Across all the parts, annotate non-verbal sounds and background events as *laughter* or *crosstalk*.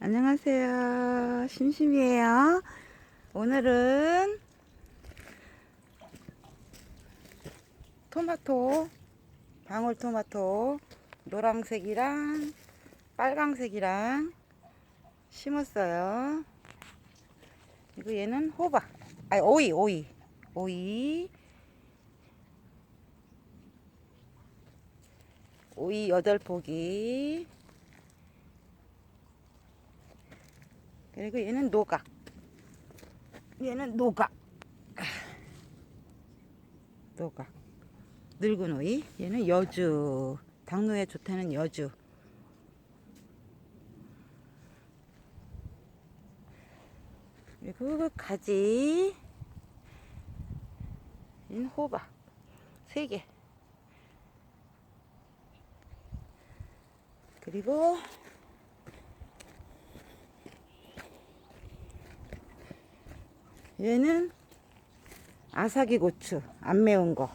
안녕하세요. 심심이에요. 오늘은 토마토, 방울토마토, 노란색이랑 빨강색이랑 심었어요. 이거 얘는 호박, 아니 오이, 오이, 오이, 오이 여덟 포기. 그리고 얘는 노각. 얘는 노각. 노각. 늙은 오이. 얘는 여주. 당뇨에 좋다는 여주. 그리고 그 가지. 얘는 호박. 세 개. 그리고 얘는 아사기 고추 안 매운 거.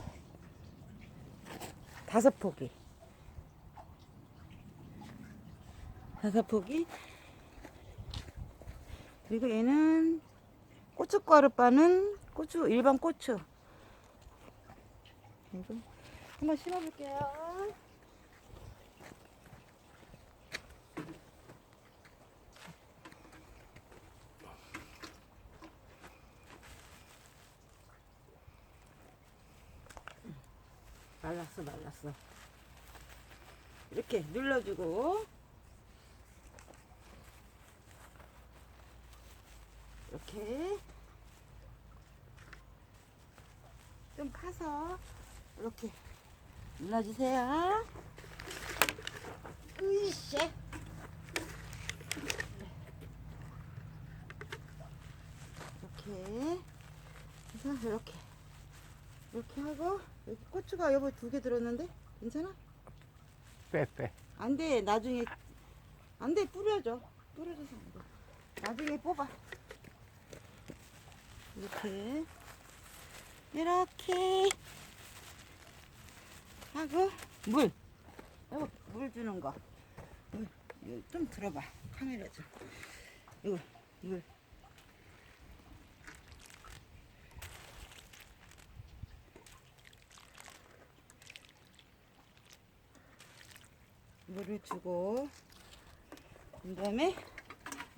다섯 포기. 다섯 포기. 그리고 얘는 고춧가루 빠는 고추 일반 고추. 한번 심어볼게요 말랐어 말랐어. 이렇게 눌러주고. 이렇게. 좀 파서 이렇게 눌러주세요. 으이씨. 이렇게 그래서 이렇게 이렇게 하고 여기 고추가 여보 두 개 들었는데? 괜찮아? 빼, 빼. 안 돼. 나중에 안 돼. 뿌려줘. 뿌려줘서 안 돼. 나중에 뽑아. 이렇게. 이렇게. 하고 물. 여보 물 주는 거물 이거 좀 들어봐. 카메라 좀. 이거 물 물을 주고 그 다음에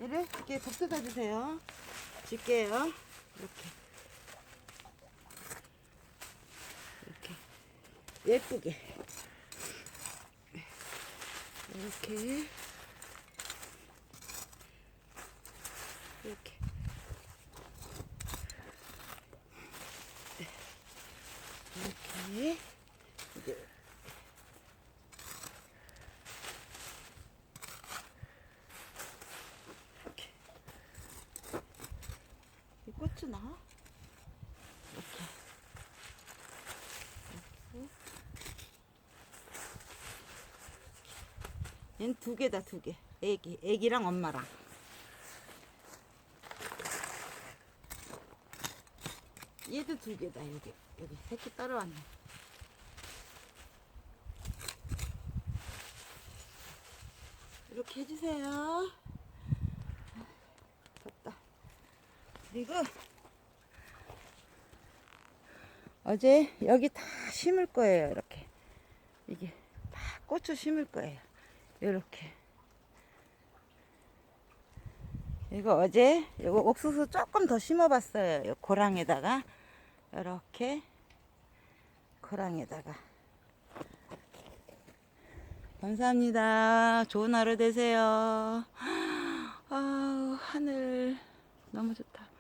얘를 이렇게 덮어다 주세요. 줄게요. 이렇게. 이렇게. 예쁘게. 이렇게. 이렇게. 이렇게 이제 이렇게 이 고추 나? 이렇게. 이렇게. 얘는 두 개다 두 개. 애기 애기랑 엄마랑. 얘도 두 개다 여기. 여기 새끼 따라왔네. 이렇게 해주세요. 덥다. 그리고 어제 여기 다 심을 거예요. 이렇게 이게 다 고추 심을 거예요. 이렇게 이거 어제 이거 옥수수 조금 더 심어봤어요. 요 고랑에다가 이렇게 고랑에다가 감사합니다. 좋은 하루 되세요. *gasps* 아 하늘 너무 좋다.